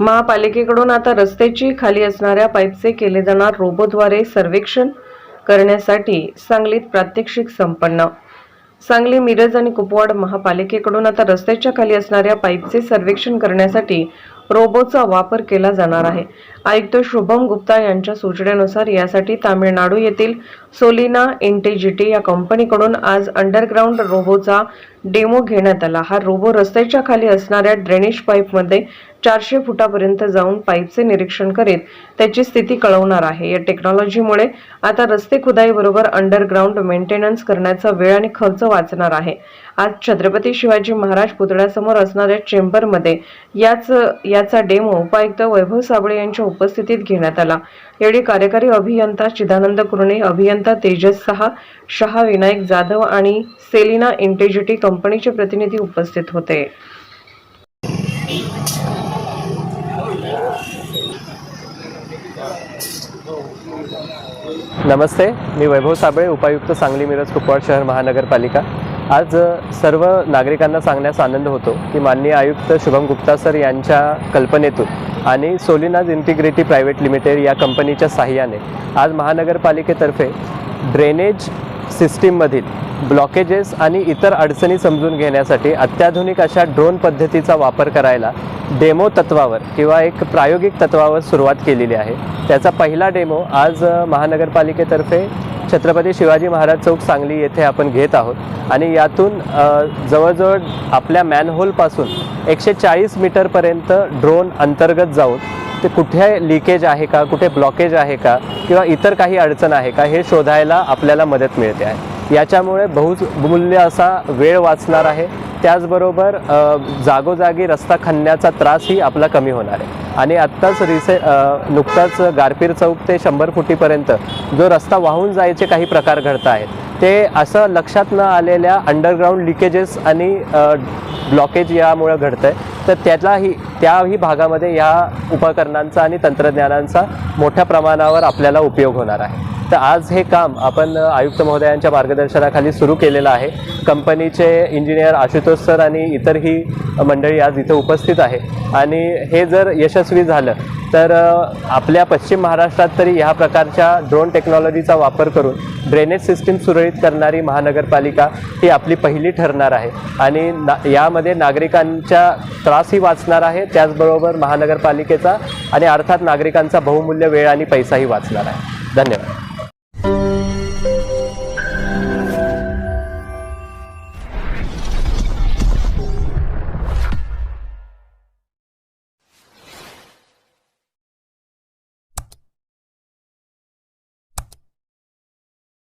महापालिकेकडून आता रस्त्याची खाली असणाऱ्या पाईपचे केले जाणार रोबोद्वारे सर्वेक्षण करण्यासाठी सांगलीत प्रात्यक्षिक संपन्न. सांगली मिरज आणि कुपवाड महापालिकेकडून आता रस्त्याच्या खाली असणाऱ्या पाईपचे सर्वेक्षण करण्यासाठी रोबोचा वापर केला जाणार आहे. आयुक्त शुभम गुप्ता यांच्या सूचनेनुसार यासाठी तामिळनाडू येथील सोलिना इंटेजिटी या कंपनीकडून आज अंडरग्राऊंड रोबोचा डेमो घेण्यात आला. हा रोबो रस्त्याच्या खाली असणाऱ्या ड्रेनेज पाईपमध्ये चारशे फुटापर्यंत जाऊन पाईपचे निरीक्षण करीत त्याची स्थिती कळवणार आहे. या टेक्नॉलॉजीमुळे आता रस्ते खुदाईबरोबर अंडरग्राऊंड मेंटेनन्स करण्याचा वेळ आणि खर्च वाचणार आहे. आज छत्रपती शिवाजी महाराज पुतळ्यासमोर असणाऱ्या चेंबरमध्ये याच याचा डेमो उपायुक्त वैभव साबळे यांच्या उपस्थितीत घेण्यात आला. यावेळी कार्यकारी अभियंता चिदानंद कुरणे अभियंता तेजस सहा शहा विनायक जाधव आणि सेलिना इंटेजिटी कंपनीचे प्रतिनिधी उपस्थित होते. नमस्ते मी वैभव साबळे उपायुक्त सांगली मिरज कुपवाड शहर महानगरपालिका. आज सर्व नागरिकांना सांगण्यास आनंद होतो की माननीय आयुक्त शुभम गुप्ता सर यांच्या कल्पनेतून आणि सोलिनाज इंटिग्रिटी प्रायव्हेट लिमिटेड या कंपनीच्या साह्याने आज महानगरपालिकेतर्फे ड्रेनेज सिस्टीममधील ब्लॉकेजेस आणि इतर अडचणी समजून घेण्यासाठी अत्याधुनिक अशा ड्रोन पद्धतीचा वापर करायला डेमो तत्वावर किंवा एक प्रायोगिक तत्वावर सुरुवात केलेली आहे. त्याचा पहिला डेमो आज महानगरपालिकेतर्फे छत्रपती शिवाजी महाराज चौक सांगली येथे आपण घेत आहोत. आणि यातून जवळजवळ आपल्या मॅनहोलपासून एकशे चाळीस मीटरपर्यंत ड्रोन अंतर्गत जाऊन ते कुठे लिकेज आहे का कुठे ब्लॉकेज आहे का किंवा इतर काही अडचण आहे का हे शोधायला आपल्याला मदत मिळते आहे. याच्यामुळे बहुमूल्य असा वेळ वाचणार आहे. त्याचबरोबर जागोजागी रस्ता खणण्याचा त्रासही आपला कमी होणार आहे. आणि आत्ताच रिसे नुकताच गारपीर चौक ते शंभर फुटीपर्यंत जो रस्ता वाहून जायचे काही प्रकार घडत आहेत ते असं लक्षात न आलेल्या अंडरग्राऊंड लिकेजेस आणि ब्लॉकेज यामुळे घडतं आहे तर त्यालाही त्याही भागामध्ये या उपकरणांचा आणि तंत्रज्ञानांचा मोठ्या प्रमाणावर आपल्याला उपयोग होणार आहे. तर आज हे काम आपण आयुक्त महोदयांच्या मार्गदर्शनाखाली सुरू केलेलं आहे. कंपनीचे इंजिनियर आशुतोष सर आणि इतरही मंडळी आज इथे उपस्थित आहे. आणि हे जर यशस्वी झालं तर आपल्या पश्चिम महाराष्ट्रात तरी ह्या प्रकारच्या ड्रोन टेक्नॉलॉजीचा वापर करून ड्रेनेज सिस्टीम सुरळीत करणारी महानगरपालिका ही आपली पहिली ठरणार आहे. आणि ना यामध्ये नागरिकांच्या त्रासही वाचणार आहे. त्याचबरोबर महानगरपालिकेचा आणि अर्थात नागरिकांचा बहुमूल्य वेळ आणि पैसाही वाचणार आहे. धन्यवाद.